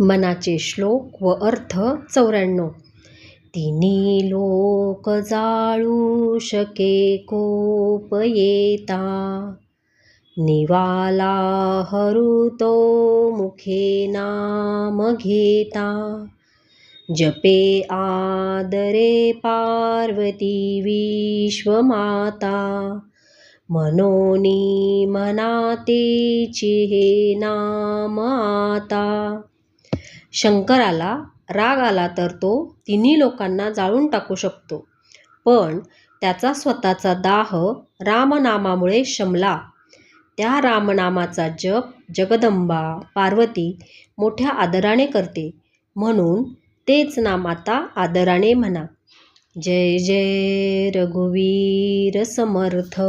मनाचे श्लोक व अर्थ चौऱ्याण्णव. तिन्ही लोक जाळू शके कोप येता. निवाला हरुतो मुखे नाम घेता. जपे आदरे पार्वती विश्वमाता मनोनी मनातेची हे नाम आता. शंकराला राग आला तर तो तिन्ही लोकांना जाळून टाकू शकतो. पण त्याचा स्वतःचा दाह रामनामामुळे शमला. त्या रामनामाचा जप जगदंबा पार्वती मोठ्या आदराने करते. म्हणून तेच नाम आता आदराने म्हणा. जय जय रघुवीर समर्थ.